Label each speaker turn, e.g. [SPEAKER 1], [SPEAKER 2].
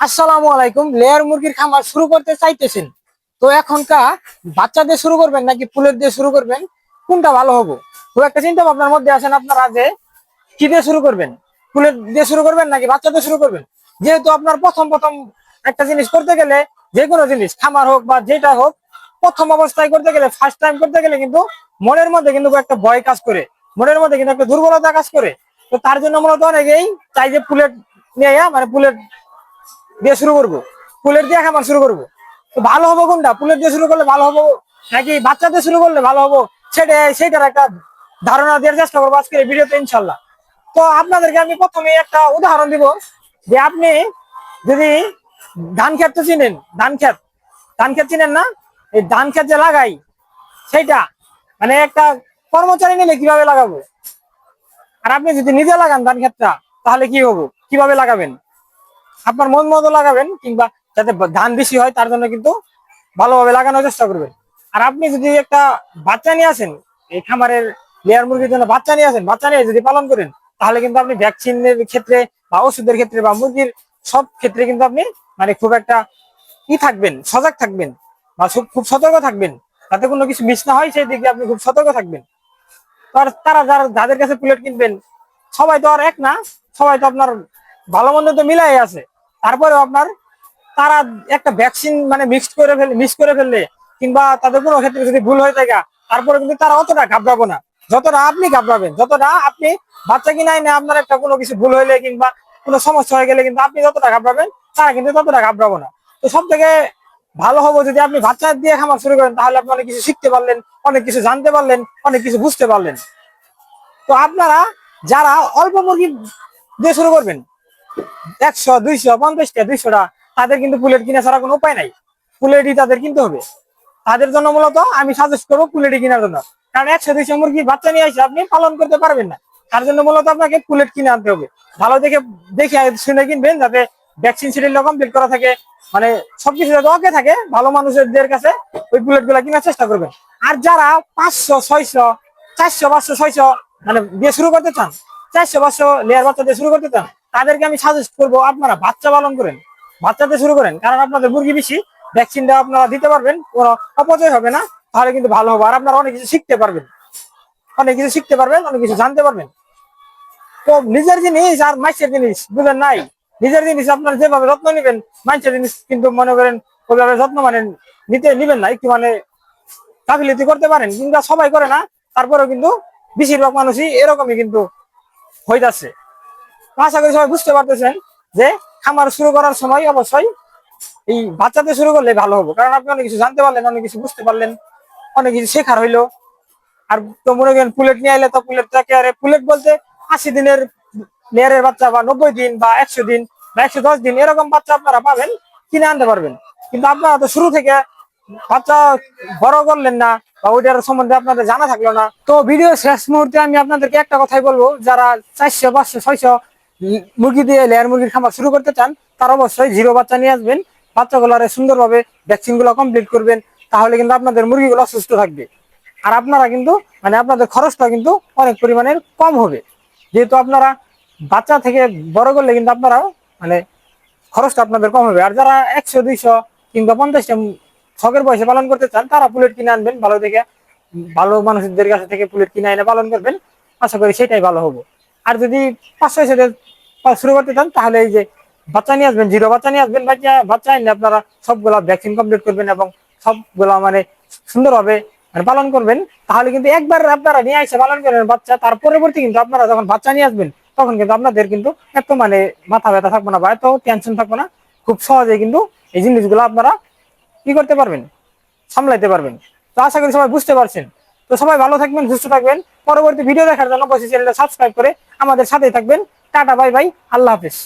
[SPEAKER 1] আসসালামু আলাইকুম। লেয়ার মুরগির খামার শুরু করতে চাইতেছেন। তো এখনকার বাচ্চাদের শুরু করবেন নাকি ফুলের দিয়ে শুরু করবেন? কোনটা ভালো হব? খুব একটা চিন্তা ভাবনার মধ্যে আছেন আপনারা যে কি দিয়ে শুরু করবেন? ফুলের দিয়ে শুরু করবেন নাকি বাচ্চাদের শুরু করবেন? যেহেতু আপনার প্রথম প্রথম একটা জিনিস করতে গেলে যে কোনো জিনিস, খামার হোক বা যেটা হোক, প্রথম অবস্থায় করতে গেলে ফার্স্ট টাইম করতে গেলে কিন্তু মনের মধ্যে কিন্তু একটা ভয় কাজ করে। মনের মধ্যে কিন্তু একটা দুর্বলতা কাজ করে। তো তার জন্য মূলত অনেকেই চাই যে পুলেট নিয়ে মানে পুলেট দিয়ে শুরু করব। পুলেট দিয়ে খামার শুরু করব। তো ভালো হব কোনটা? পুলেট দিয়ে শুরু করলে ভালো হব? নাকি বাচ্চাদের শুরু করলে ভালো হব? সেটা সেটার একটা ধারণা দেওয়ার চেষ্টা করব আজকের এই ভিডিওতে, ইনশাল্লাহ। তো আপনাদেরকে আমি প্রথমে একটা উদাহরণ দিব যে আপনি যদি ধান ক্ষেত তো চিনেন, ধান ক্ষেত। ধান ক্ষেত চিনেন না? এই ধান ক্ষেত যে লাগাই, সেইটা মানে একটা কর্মচারী নিলে কীভাবে লাগাবো? আর আপনি যদি নিজে লাগান ধান ক্ষেতটা, তাহলে কি হব? কীভাবে লাগাবেন? আপনার মন মতো লাগাবেন কিংবা যাতে ধান বেশি হয়, তার জন্য কিন্তু ভালোভাবে লাগানোর চেষ্টা করবেন। আর আপনি যদি একটা বাচ্চা নিয়ে আসেন, এই খামারের লেয়ার মুরগির জন্য বাচ্চা নিয়ে আসেন, বাচ্চা নিয়ে যদি পালন করেন, তাহলে কিন্তু আপনি ভ্যাকসিনের ক্ষেত্রে বা ওষুধের ক্ষেত্রে বা মুরগির সব ক্ষেত্রে কিন্তু আপনি মানে খুব একটা ই থাকবেন, সজাগ থাকবেন বা খুব- সতর্ক থাকবেন। যাতে কোনো কিছু মিস না হয়, সেই দিকে আপনি খুব সতর্ক থাকবেন। আর তারা যারা, যাদের কাছে প্লেট কিনবেন, সবাই তো আর এক না, সবাই তো আপনার ভালো মন্দ তো মিলাই আছে। তারপরেও আপনার তারা একটা ভ্যাকসিন মানে মিক্সড করে ফেলে মিক্স করে ফেললে কিংবা তাদের কোনো ক্ষেত্রে যদি ভুল হয়ে থাকে তারপরে কিন্তু তারা অতটা ঘাবড়াবো না। যতটা আপনি ঘাবড়াবেন, যতটা আপনি বাচ্চা কিনাই না আপনার একটা কোনো কিছু ভুল হইলে কিংবা কোনো সমস্যা হয়ে গেলে কিন্তু আপনি যতটা ঘাবড়াবেন, তারা কিন্তু ততটা ঘাবড়াবো না। তো সব থেকে ভালো হব যদি আপনি বাচ্চা দিয়ে খামার শুরু করেন, তাহলে আপনি অনেক কিছু শিখতে পারলেন, অনেক কিছু জানতে পারলেন, অনেক কিছু বুঝতে পারলেন। তো আপনারা যারা অল্প মুরগি দিয়ে শুরু করবেন একশো, দুইশো, পঞ্চাশটা, দুইশোটা, তাদের কিন্তু পুলেট কিনা ছাড়া কোনো উপায় নাই। পুলেটই তাদের কিনতে হবে। তাদের জন্য মূলত আমি সাজেস্ট করব পুলেটই কেনার জন্য। কারণ একশো, দুইশো মুরগি বাচ্চা নিয়ে আসে আপনি পালন করতে পারবেন না। তার জন্য মূলত আপনাকে পুলেট কিনে আনতে হবে। ভালো দেখে দেখে শুনে কিনবেন যাতে ভ্যাকসিন শিডিউল কমপ্লিট করা থাকে। মানে সবকিছু যাতে ওকে থাকে, ভালো মানুষদের কাছে ওই বুলেটগুলা কেনার চেষ্টা করবেন। আর যারা পাঁচশো, ছয়শো, চারশো, পাঁচশো, ছয়শো মানে দিয়ে শুরু করতে চান, চারশো, পাঁচশো লেয়ার বাচ্চা দিয়ে শুরু করতে চান তাদেরকে আমি সাজেস্ট করব, আপনারা বাচ্চা পালন করেন বাচ্চাতে শুরু করেন, কারণ আপনাদের মুরগি বেশি ভ্যাকসিনটা আপনারা দিতে পারবেন, কোনো অপচয় হবে না, তাহলে কিন্তু ভালো হবে। আর আপনারা অনেক কিছু শিখতে পারবেন, অনেক কিছু শিখতে পারবেন, অনেক কিছু জানতে পারবেন। তো নিজের জিনিস আর মাইসের জিনিস বুঝলেন নাই। নিজের জিনিস আপনার যেভাবে যত্ন নেবেন মাইসের জিনিস কিন্তু মনে করেন ওইভাবে যত্ন মানে নিতে নিবেন না, একটু মানে গাফিলতি করতে পারেন, কিন্তু সবাই করে না, তারপরেও কিন্তু বেশিরভাগ মানুষই এরকমই কিন্তু হয়ে তো আশা করি সবাই বুঝতে পারতেছেন যে খামার শুরু করার সময় অবশ্যই এই বাচ্চাতে শুরু করলে ভালো হবে। কারণ আপনি অনেক কিছু জানতে পারলেন, অনেক কিছু বুঝতে পারলেন, অনেক কিছু শেখার হইল। আর তো মনে করেন পুলেট নিয়ে আইলে তো পুলেটটাকে আরে পুলেট বলতে আশি দিনের লেয়ারের বাচ্চা বা নব্বই দিন বা একশো দিন বা একশো দশ দিন, এরকম বাচ্চা আপনারা পাবেন, কিনে আনতে পারবেন। কিন্তু আপনারা তো শুরু থেকে বাচ্চা বড় করলেন না বা ওইটার সম্বন্ধে আপনাদের জানা থাকল না। তো ভিডিও শেষ মুহূর্তে আমি আপনাদেরকে একটা কথাই বলব, যারা চারশো, পাঁচশো, ছয়শো মুরগি দিয়ে লেয়ার মুরগির খামার শুরু করতে চান, তার অবশ্যই জিরো বাচ্চা নিয়ে আসবেন। বাচ্চাগুলারে সুন্দরভাবে ভ্যাকসিনগুলো কমপ্লিট করবেন, তাহলে কিন্তু আপনাদের মুরগিগুলো সুস্থ থাকবে। আর আপনারা কিন্তু মানে আপনাদের খরচটা কিন্তু অনেক পরিমাণের কম হবে। যেহেতু আপনারা বাচ্চা থেকে বড় করলে কিন্তু আপনারা মানে খরচটা আপনাদের কম হবে। আর যারা একশো, দুইশো কিংবা পঞ্চাশটা শখের বয়সে পালন করতে চান, তারা পুলেট কিনে আনবেন, ভালো থেকে ভালো মানুষদের কাছে থেকে পুলেট কিনে এনে পালন করবেন। আশা করি সেটাই ভালো হব। আর যদি পাঁচশো ছয়শো শুরু করতে চান, তাহলে এই যে বাচ্চা নিয়ে আসবেন, জিরো বাচ্চা নিয়ে আসবেন, বাচ্চা বাচ্চা এনে আপনারা সবগুলা ভ্যাকসিন কমপ্লিট করবেন এবং সবগুলা মানে সুন্দরভাবে মানে পালন করবেন। তাহলে কিন্তু একবার আপনারা নিয়ে এসে পালন করবেন বাচ্চা, তার পরবর্তী কিন্তু আপনারা যখন বাচ্চা নিয়ে আসবেন, তখন কিন্তু আপনাদের কিন্তু এত মানে মাথা ব্যথা থাকবে না বা এত টেনশন থাকবে না। খুব সহজে কিন্তু এই জিনিসগুলো আপনারা কি করতে পারবেন, সামলাইতে পারবেন। তো আশা করি সবাই বুঝতে পারছেন। তো সবাই ভালো থাকবেন, সুস্থ থাকবেন। পরবর্তী ভিডিও দেখার জন্য বসে চ্যানেলটা সাবস্ক্রাইব করে আমাদের সাথেই থাকবেন। টাটা বাই বাই আল্লাহ হাফেজ।